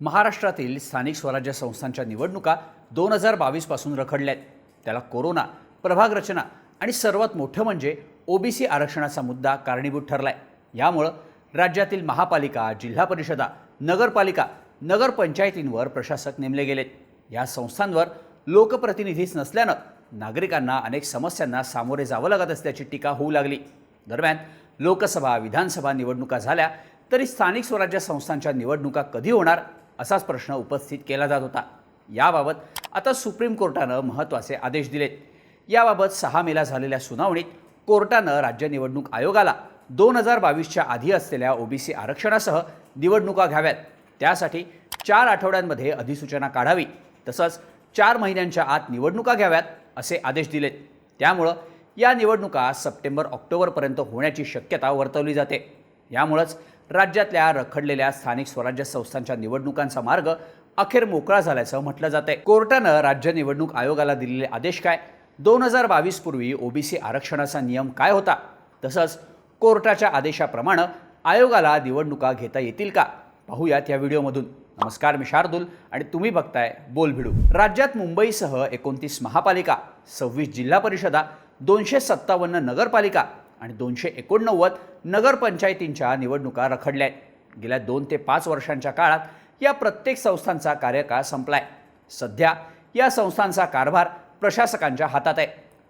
महाराष्ट्रातील स्थानिक स्वराज्य संस्थांच्या निवडणुका दोन हजार बावीसपासून रखडल्या आहेत त्याला कोरोना प्रभाग रचना आणि सर्वात मोठं म्हणजे ओबीसी आरक्षणाचा मुद्दा कारणीभूत ठरलाय. यामुळं राज्यातील महापालिका जिल्हा परिषदा नगरपालिका नगरपंचायतींवर प्रशासक नेमले गेलेत. या संस्थांवर लोकप्रतिनिधीच नसल्यानं नागरिकांना अनेक समस्यांना सामोरे जावं लागत असल्याची टीका होऊ लागली. दरम्यान लोकसभा विधानसभा निवडणुका झाल्या तरी स्थानिक स्वराज्य संस्थांच्या निवडणुका कधी होणार असाच प्रश्न उपस्थित केला जात होता. याबाबत आता सुप्रीम कोर्टानं महत्त्वाचे आदेश दिलेत. याबाबत सहा मेला झालेल्या सुनावणीत कोर्टानं राज्य निवडणूक आयोगाला दोन हजार बावीसच्या आधी असलेल्या ओबीसी आरक्षणासह निवडणुका घ्याव्यात. त्यासाठी चार आठवड्यांमध्ये अधिसूचना काढावी तसंच चार महिन्यांच्या आत निवडणुका घ्याव्यात असे आदेश दिलेत. त्यामुळं या निवडणुका सप्टेंबर ऑक्टोबरपर्यंत होण्याची शक्यता वर्तवली जाते. यामुळंच राज्यातल्या रखडलेल्या स्थानिक स्वराज्य संस्थांच्या निवडणुकांचा मार्ग अखेर मोकळा झाल्याचं म्हटलं जातंय. कोर्टानं राज्य निवडणूक आयोगाला दिलेले आदेश काय? दोन हजार बावीस पूर्वी ओबीसी आरक्षणाचा नियम काय होता? तसंच कोर्टाच्या आदेशाप्रमाणे आयोगाला निवडणुका घेता येतील का? पाहूयात या व्हिडिओमधून. नमस्कार मी शार्दूल आणि तुम्ही बघताय बोल भिडू राज्यात मुंबईसह एकोणतीस महापालिका सव्वीस जिल्हा परिषदा दोनशे सत्तावन्न नगरपालिका आणि दोनशे एकोणनव्वद नगरपंचायतींच्या निवडणुका रखडल्या आहेत गेल्या दोन ते पाच वर्षांच्या काळात या प्रत्येक संस्थांचा कार्यकाळ संपलाय. सध्या या संस्थांचा कारभार प्रशासकांच्या हातात आहे.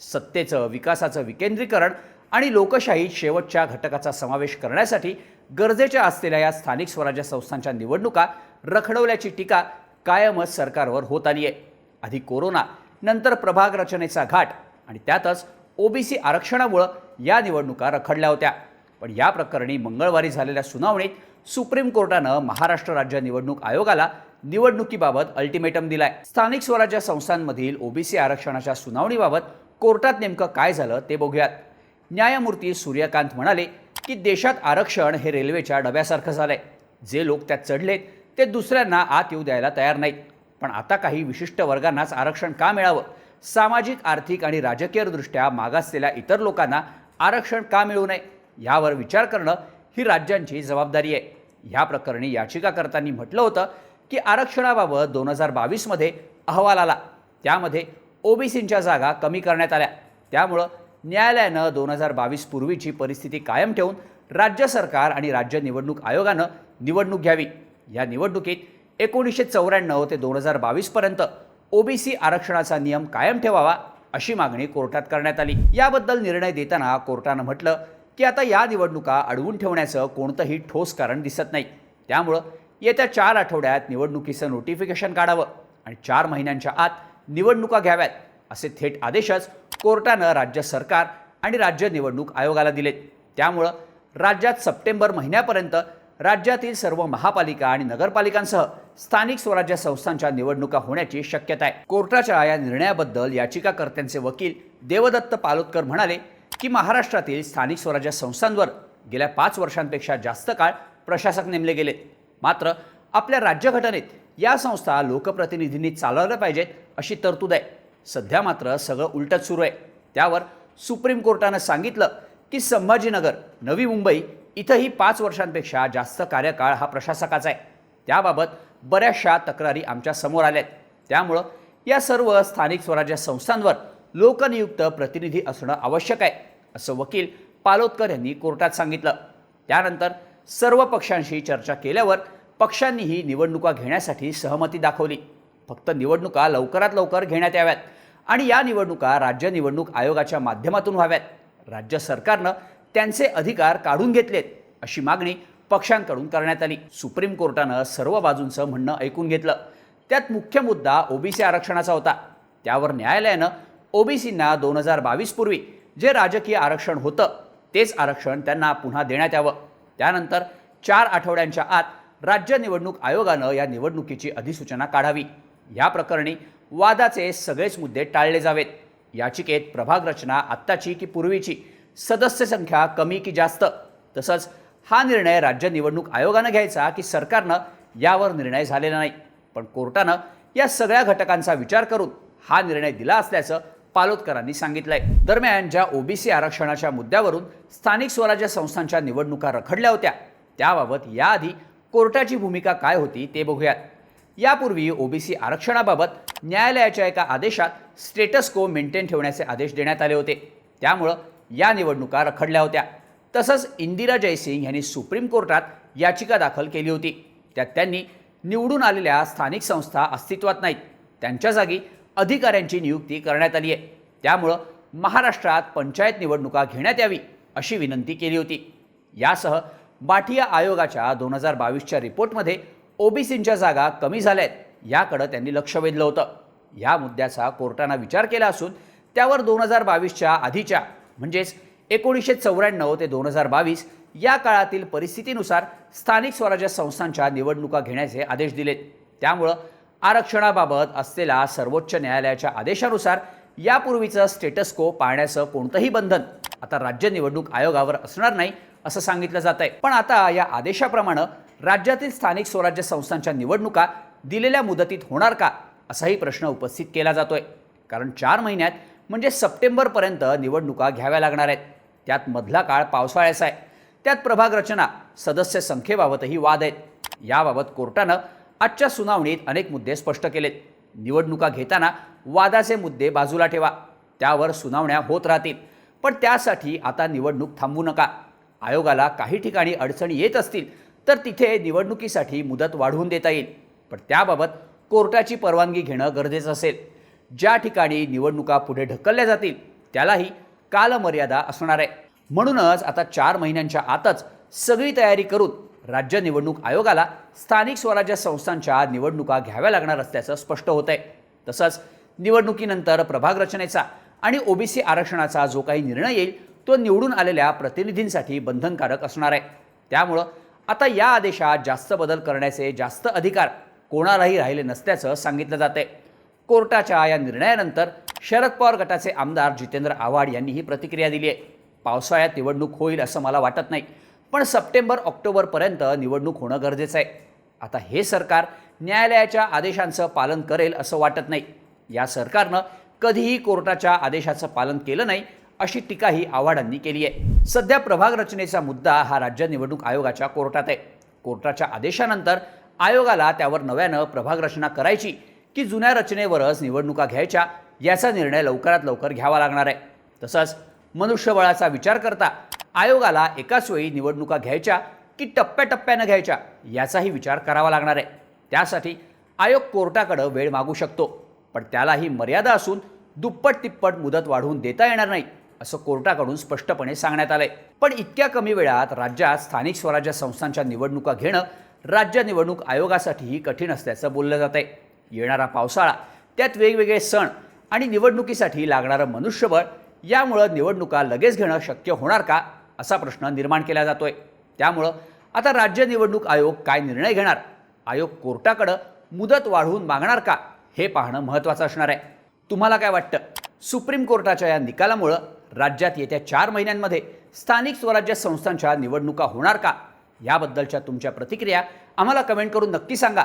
सत्तेचं विकासाचं विकेंद्रीकरण आणि लोकशाही शेवटच्या घटकाचा समावेश करण्यासाठी गरजेच्या असलेल्या या स्थानिक स्वराज्य संस्थांच्या निवडणुका रखडवल्याची टीका कायमच सरकारवर होत आली आहे आधी कोरोना नंतर प्रभाग रचनेचा घाट आणि त्यातच ओबीसी आरक्षणामुळं या निवडणुका रखडल्या होत्या. पण या प्रकरणी मंगळवारी झालेल्या सुनावणीत सुप्रीम कोर्टानं महाराष्ट्र राज्य निवडणूक आयोगाला निवडणुकीबाबत अल्टिमेटम दिलाय. स्थानिक स्वराज्य संस्थांमधील ओबीसी आरक्षणाच्या सुनावणीबाबत कोर्टात नेमकं काय झालं ते बघूयात. न्यायमूर्ती सूर्यकांत म्हणाले की देशात आरक्षण हे रेल्वेच्या डब्यासारखं झालंय. जे लोक त्यात चढलेत ते दुसऱ्यांना आत येऊ द्यायला तयार नाहीत. पण आता काही विशिष्ट वर्गांनाच आरक्षण का मिळावं? सामाजिक आर्थिक आणि राजकीयदृष्ट्या मागासलेल्या इतर लोकांना आरक्षण का मिळू नये यावर विचार करणं ही राज्यांची जबाबदारी आहे. ह्या प्रकरणी याचिकाकर्त्यांनी म्हटलं होतं की आरक्षणाबाबत दोन हजार बावीसमध्ये अहवाल आला. त्यामध्ये ओबीसींच्या जागा कमी करण्यात आल्या. त्यामुळं न्यायालयानं दोन हजार बावीस पूर्वीची परिस्थिती कायम ठेवून राज्य सरकार आणि राज्य निवडणूक आयोगानं निवडणूक घ्यावी. या निवडणुकीत एकोणीसशे चौऱ्याण्णव ते दोन हजार बावीसपर्यंत ओबीसी आरक्षणाचा नियम कायम ठेवावा अशी मागणी कोर्टात करण्यात आली. याबद्दल निर्णय देताना कोर्टानं म्हटलं की आता या निवडणुका अडवून ठेवण्याचं कोणतंही ठोस कारण दिसत नाही. त्यामुळं येत्या चार आठवड्यात निवडणुकीचं नोटिफिकेशन काढावं आणि चार महिन्यांच्या आत निवडणुका घ्याव्यात असे थेट आदेशच कोर्टानं राज्य सरकार आणि राज्य निवडणूक आयोगाला दिलेत. त्यामुळं राज्यात सप्टेंबर महिन्यापर्यंत राज्यातील सर्व महापालिका आणि नगरपालिकांसह स्थानिक स्वराज्य संस्थांच्या निवडणुका होण्याची शक्यता आहे. कोर्टाच्या या निर्णयाबद्दल याचिकाकर्त्यांचे वकील देवदत्त पालोदकर म्हणाले की महाराष्ट्रातील स्थानिक स्वराज्य संस्थांवर गेल्या पाच वर्षांपेक्षा जास्त काळ प्रशासक नेमले गेले. मात्र आपल्या राज्यघटनेत या संस्था लोकप्रतिनिधींनी चालवल्या पाहिजेत अशी तरतूद आहे. सध्या मात्र सगळं उलटच सुरू आहे. त्यावर सुप्रीम कोर्टानं सांगितलं की संभाजीनगर नवी मुंबई इथंही पाच वर्षांपेक्षा जास्त कार्यकाळ हा प्रशासकाचा आहे. त्याबाबत बऱ्याचशा तक्रारी आमच्यासमोर आल्या आहेत त्यामुळं या सर्व स्थानिक स्वराज्य संस्थांवर लोकनियुक्त प्रतिनिधी असणं आवश्यक आहे असं वकील पालोदकर यांनी कोर्टात सांगितलं. त्यानंतर सर्व पक्षांशी चर्चा केल्यावर पक्षांनीही निवडणुका घेण्यासाठी सहमती दाखवली. फक्त निवडणुका लवकरात लवकर घेण्यात याव्यात आणि या निवडणुका राज्य निवडणूक आयोगाच्या माध्यमातून व्हाव्यात. राज्य सरकारनं त्यांचे अधिकार काढून घेतलेत अशी मागणी पक्षांकडून करण्यात आली. सुप्रीम कोर्टानं सर्व बाजूंचं म्हणणं ऐकून घेतलं. त्यात मुख्य मुद्दा ओबीसी आरक्षणाचा होता. त्यावर न्यायालयानं ओबीसींना दोन हजार बावीस पूर्वी जे राजकीय आरक्षण होतं तेच आरक्षण त्यांना पुन्हा देण्यात यावं. त्यानंतर चार आठवड्यांच्या आत राज्य निवडणूक आयोगानं या निवडणुकीची अधिसूचना काढावी. या प्रकरणी वादाचे सगळेच मुद्दे टाळले जावेत. याचिकेत प्रभाग रचना आत्ताची की पूर्वीची? सदस्य संख्या कमी की जास्त. तसंच हा निर्णय राज्य निवडणूक आयोगानं घ्यायचा की सरकारनं यावर निर्णय झालेला नाही. पण कोर्टानं या सगळ्या घटकांचा विचार करून हा निर्णय दिला असल्याचं पालोदकरांनी सांगितलंय. दरम्यान ज्या ओबीसी आरक्षणाच्या मुद्द्यावरून स्थानिक स्वराज्य संस्थांच्या निवडणुका रखडल्या होत्या त्याबाबत याआधी कोर्टाची भूमिका काय होती ते बघूयात. यापूर्वी ओबीसी आरक्षणाबाबत न्यायालयाच्या एका आदेशात स्टेटस को मेंटेन ठेवण्याचे आदेश देण्यात आले होते. त्यामुळं या निवडणुका रखडल्या होत्या. तसंच इंदिरा जयसिंग यांनी सुप्रीम कोर्टात याचिका दाखल केली होती. त्यात त्यांनी निवडून आलेल्या स्थानिक संस्था अस्तित्वात नाहीत. त्यांच्या जागी अधिकाऱ्यांची नियुक्ती करण्यात आली आहे त्यामुळं महाराष्ट्रात पंचायत निवडणुका घेण्यात यावी अशी विनंती केली होती. यासह बाठिया आयोगाच्या दोन हजार बावीसच्या रिपोर्टमध्ये ओबीसींच्या जागा कमी झाल्या आहेत याकडं त्यांनी लक्ष वेधलं होतं. या मुद्द्याचा कोर्टानं विचार केला असून त्यावर दोन हजार बावीसच्या आधीच्या म्हणजेच एकोणीसशे चौऱ्याण्णव ते दोन हजार बावीस या काळातील परिस्थितीनुसार स्थानिक स्वराज्य संस्थांच्या निवडणुका घेण्याचे आदेश दिलेत त्यामुळं आरक्षणाबाबत असलेला सर्वोच्च न्यायालयाच्या आदेशानुसार यापूर्वीचं स्टेटस्को पाळण्याचं कोणतंही बंधन आता राज्य निवडणूक आयोगावर असणार नाही असं सांगितलं जात आहे पण आता या आदेशाप्रमाणे राज्यातील स्थानिक स्वराज्य संस्थांच्या निवडणुका दिलेल्या मुदतीत होणार का असाही प्रश्न उपस्थित केला जातोय. कारण चार महिन्यात म्हणजे सप्टेंबरपर्यंत निवडणुका घ्याव्या लागणार आहेत. त्यात मधला काळ पावसाळ्याचा आहे. त्यात प्रभाग रचना सदस्य संख्येबाबतही वाद आहेत. याबाबत कोर्टानं आजच्या सुनावणीत अनेक मुद्दे स्पष्ट केलेत. निवडणुका घेताना वादाचे मुद्दे बाजूला ठेवा. त्यावर सुनावण्या होत राहतील. पण त्यासाठी आता निवडणूक थांबवू नका. आयोगाला काही ठिकाणी अडचणी येत असतील तर तिथे निवडणुकीसाठी मुदत वाढवून देता येईल. पण त्याबाबत कोर्टाची परवानगी घेणं गरजेचं असेल. ज्या ठिकाणी निवडणुका पुढे ढकलल्या जातील त्यालाही कालमर्यादा असणार आहे. म्हणूनच आता चार महिन्यांच्या आतच सगळी तयारी करून राज्य निवडणूक आयोगाला स्थानिक स्वराज्य संस्थांच्या निवडणुका घ्याव्या लागणार असल्याचं स्पष्ट होत आहे तसंच निवडणुकीनंतर प्रभाग रचनेचा आणि ओबीसी आरक्षणाचा जो काही निर्णय येईल तो निवडून आलेल्या प्रतिनिधींसाठी बंधनकारक असणार आहे. त्यामुळं आता या आदेशात जास्त बदल करण्याचे जास्त अधिकार कोणालाही राहिले नसल्याचं सांगितलं जात आहे कोर्टाच्या या निर्णयानंतर शरद पवार गटाचे आमदार जितेंद्र आव्हाड यांनी ही प्रतिक्रिया दिली आहे. पावसाळ्यात निवडणूक होईल असं मला वाटत नाही. पण सप्टेंबर ऑक्टोबरपर्यंत निवडणूक होणं गरजेचं आहे. आता हे सरकार न्यायालयाच्या आदेशांचं पालन करेल असं वाटत नाही. या सरकारनं कधीही कोर्टाच्या आदेशाचं पालन केलं नाही अशी टीकाही आव्हाडांनी केली आहे. सध्या प्रभाग रचनेचा मुद्दा हा राज्य निवडणूक आयोगाच्या कोर्टात आहे. कोर्टाच्या आदेशानंतर आयोगाला त्यावर नव्यानं प्रभाग रचना करायची की जुन्या रचनेवरच निवडणुका घ्यायच्या याचा निर्णय लवकरात लवकर घ्यावा लागणार आहे. तसंच मनुष्यबळाचा विचार करता आयोगाला एकाच वेळी निवडणुका घ्यायच्या की टप्प्याटप्प्यानं घ्यायच्या याचाही विचार करावा लागणार आहे. त्यासाठी आयोग कोर्टाकडं वेळ मागू शकतो पण त्यालाही मर्यादा असून दुप्पट तिप्पट मुदत वाढवून देता येणार नाही असं कोर्टाकडून स्पष्टपणे सांगण्यात आलंय. पण इतक्या कमी वेळात राज्यात स्थानिक स्वराज्य संस्थांच्या निवडणुका घेणं राज्य निवडणूक आयोगासाठीही कठीण असल्याचं बोललं जात आहे येणारा पावसाळा त्यात वेगवेगळे सण आणि निवडणुकीसाठी लागणारं मनुष्यबळ यामुळं निवडणुका लगेच घेणं शक्य होणार का असा प्रश्न निर्माण केला जातोय. त्यामुळं आता राज्य निवडणूक आयोग काय निर्णय घेणार? आयोग कोर्टाकडं मुदत वाढवून मागणार का हे पाहणं महत्त्वाचं असणार आहे. तुम्हाला काय वाटतं? सुप्रीम कोर्टाच्या या निकालामुळं राज्यात येत्या चार महिन्यांमध्ये स्थानिक स्वराज्य संस्थांच्या निवडणुका होणार का? याबद्दलच्या तुमच्या प्रतिक्रिया आम्हाला कमेंट करून नक्की सांगा.